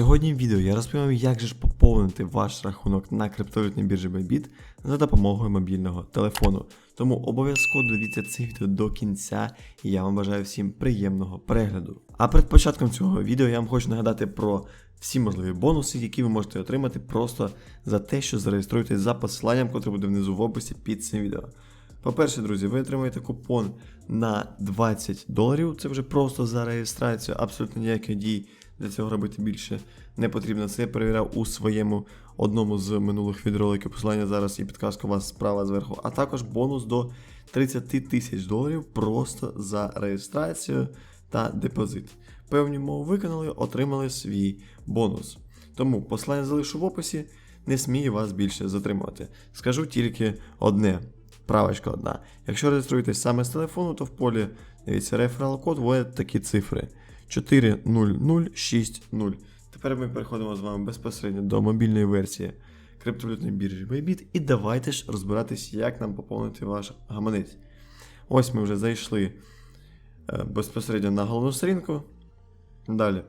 Сьогодні в відео я розповім, як же ж поповнити ваш рахунок на криптовалютній біржі Bybit за допомогою мобільного телефону. Тому обов'язково дивіться це відео до кінця, і я вам бажаю всім приємного перегляду. А перед початком цього відео я вам хочу нагадати про всі можливі бонуси, які ви можете отримати просто за те, що зареєструєтесь за посиланням, котре буде внизу в описі під цим відео. По-перше, друзі, ви отримаєте купон на 20 доларів. Це вже просто за реєстрацію, абсолютно ніяких дій для цього робити більше не потрібно. Це я перевіряв у своєму одному з минулих відеороликів. Посилання зараз і підказка у вас справа зверху. А також бонус до 30 тисяч доларів просто за реєстрацію та депозит. Певні умови виконали, отримали свій бонус. Тому посилання залишу в описі, не смію вас більше затримувати. Скажу тільки одне. Правочка одна. Якщо реєструєтесь саме з телефону, то в полі дивіться реферал код вводять такі цифри 40060. Тепер ми переходимо з вами безпосередньо до мобільної версії криптовалютної біржі Bybit і давайте ж розбиратись, як нам поповнити ваш гаманець. Ось ми вже зайшли е, безпосередньо на головну сторінку. Далі.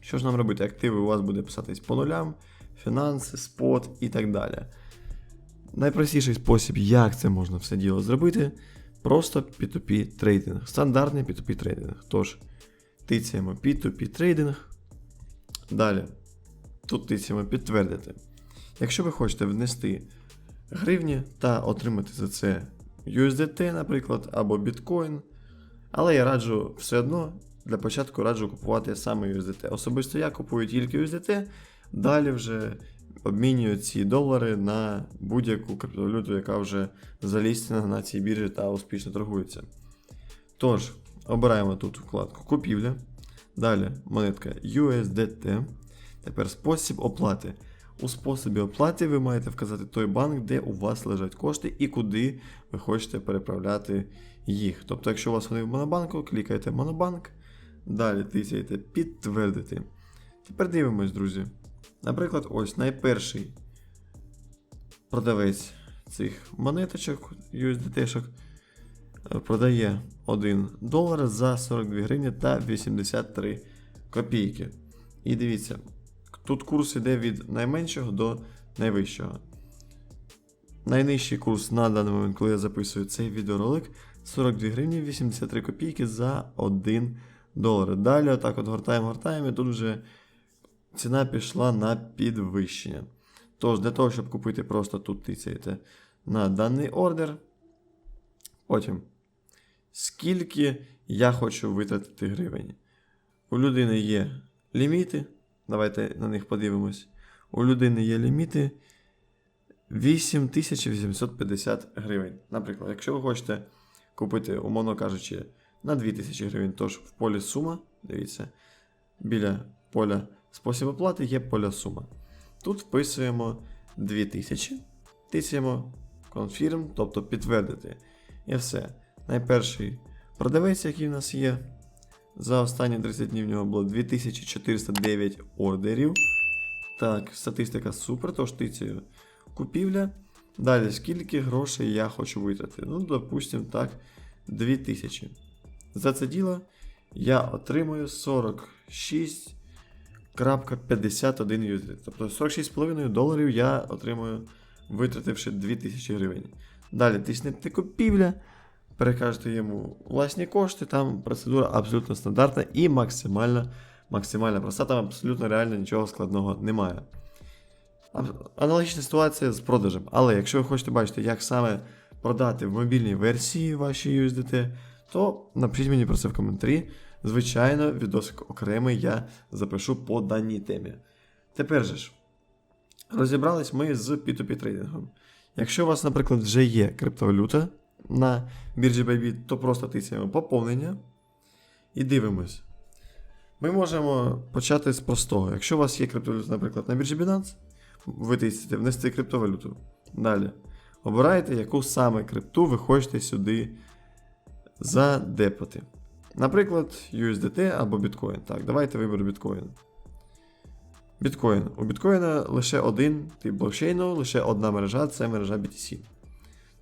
Що ж нам робити? Активи у вас буде писатись по нулям, фінанси, спот і так далі. Найпростіший спосіб, як це можна все діло зробити, просто P2P трейдинг. Стандартний P2P трейдинг. Тож, тицяємо P2P трейдинг. Далі. Тут тицяємо підтвердити. Якщо ви хочете внести гривні та отримати за це USDT, наприклад, або біткоін. Але я раджу все одно для початку раджу купувати саме USDT. Особисто я купую тільки USDT, далі вже обмінюю ці долари на будь-яку криптовалюту, яка вже залістена на цій біржі та успішно торгується. Тож, обираємо тут вкладку Купівля. Далі монетка USDT. Тепер спосіб оплати. У способі оплати ви маєте вказати той банк, де у вас лежать кошти і куди ви хочете переправляти їх. Тобто, якщо у вас вони в Монобанку, клікаєте Монобанк, далі тисяєте підтвердити. Тепер дивимось, друзі. Наприклад, ось найперший продавець цих монеточок, USDT-шок, продає 1 долар за 42 гривні та 83 копійки. І дивіться, тут курс іде від найменшого до найвищого. Найнижчий курс на даний момент, коли я записую цей відеоролик, 42 гривні 83 копійки за 1 долар. Далі, отак от гортаємо, гортаємо, і тут вже ціна пішла на підвищення. Тож, для того, щоб купити, просто тут тицяєте на даний ордер. Потім, скільки я хочу витратити гривень. У людини є ліміти. Давайте на них подивимось. У людини є ліміти 8850 гривень. Наприклад, якщо ви хочете купити, умовно кажучи, на 2000 гривень, тож в полі сума, дивіться, біля поля спосіб оплати є поля сума. Тут вписуємо 2000, тисяємо confirm, тобто підтвердити. І все. Найперший продавець, який в нас є. За останні 30 днів в нього було 2409 ордерів. Так, статистика супер, тож тицею купівля. Далі, скільки грошей я хочу витратити? Ну, допустимо, так, 2000. За це діло я отримую 46,51 USD. Тобто 46,5 доларів я отримую, витративши 2000 гривень. Далі тиснете купівля, перекажете йому власні кошти, там процедура абсолютно стандартна і максимально, максимально проста, там абсолютно реально нічого складного немає. Аналогічна ситуація з продажем. Але якщо ви хочете бачити, як саме продати в мобільній версії ваші USDT, то напишіть мені про це в коментарі. Звичайно, відосик окремий я запишу по даній темі. Тепер же ж, розібрались ми з P2P трейдингом. Якщо у вас, наприклад, вже є криптовалюта на біржі Bybit, то просто тисяємо поповнення і дивимось. Ми можемо почати з простого. Якщо у вас є криптовалюта, наприклад, на біржі Binance, ви тисяєте внести криптовалюту. Далі. Обираєте, яку саме крипту ви хочете сюди задепати. Наприклад, USDT або біткоін. Так, давайте виберу біткоін. Біткоін. У біткоїна лише один тип блокчейну, лише одна мережа це мережа BTC.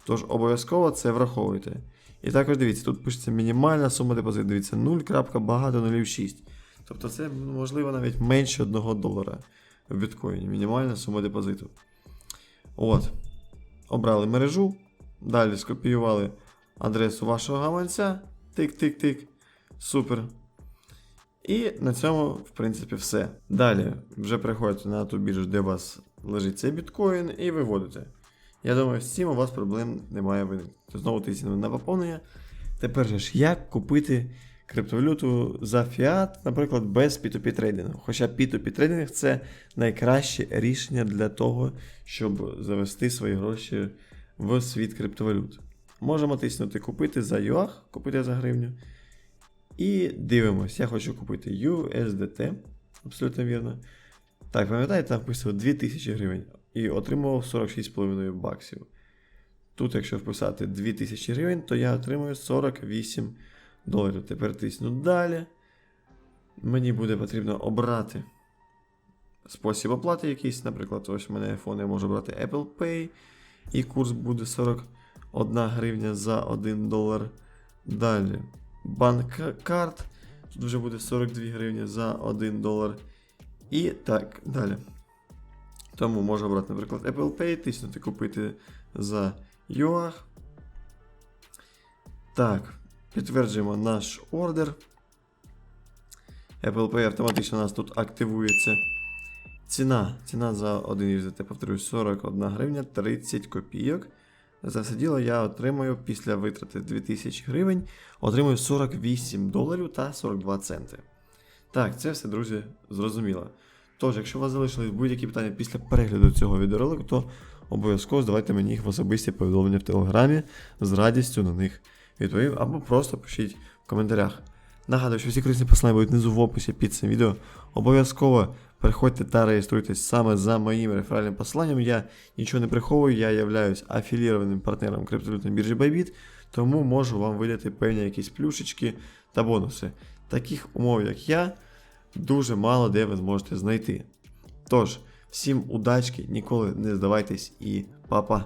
Тож обов'язково це враховуйте. І також дивіться, тут пишеться мінімальна сума депозиту. Дивіться, 0.багато 0,6. Тобто це можливо навіть менше 1 долара в біткоїні, мінімальна сума депозиту. От. Обрали мережу, далі скопіювали адресу вашого гаманця. Тик-тик-тик. Супер. І на цьому, в принципі, все. Далі вже приходите на ту біржу, де у вас лежить цей біткоін, і виводите. Я думаю, з цим у вас проблем немає виникнути. Знову тисяємо на поповнення. Тепер же ж, як купити криптовалюту за фіат, наприклад, без P2P трейдингу. Хоча P2P трейдинг це найкраще рішення для того, щоб завести свої гроші в світ криптовалют. Можемо тиснути купити за UAH, купити за гривню. І дивимось, я хочу купити USDT, абсолютно вірно. Так, пам'ятаєте, там вписував 2000 гривень і отримував 46,5 баксів. Тут, якщо вписати 2000 гривень, то я отримую 48 доларів. Тепер тисну далі. Мені буде потрібно обрати спосіб оплати якийсь. Наприклад, ось у мене iPhone, я можу брати Apple Pay. І курс буде 41 гривня за 1 долар. Далі. Банк карт. Тут вже буде 42 гривні за 1 долар. І так далі. Тому можу обрати, наприклад, Apple Pay, тиснути купити за UAH. Так, підтверджуємо наш ордер. Apple Pay автоматично у нас тут активується. Ціна. Ціна за 1 USDT, повторюю, 41 гривня 30 копійок. За все діло я отримую після витрати 2000 гривень, отримую 48 доларів та 42 центи. Так, це все, друзі, зрозуміло. Тож, якщо у вас залишились будь-які питання після перегляду цього відеоролику, то обов'язково здавайте мені їх в особисті повідомлення в Телеграмі, з радістю на них відповім, або просто пишіть в коментарях. Нагадую, що всі корисні посилання будуть внизу в описі під цим відео. Обов'язково переходьте та реєструйтесь саме за моїм реферальним посиланням. Я нічого не приховую, я являюсь афілірованим партнером криптовалютної біржі Bybit, тому можу вам видати певні якісь плюшечки та бонуси. Таких умов, як я, дуже мало де ви зможете знайти. Тож, всім удачки, ніколи не здавайтесь і па-па.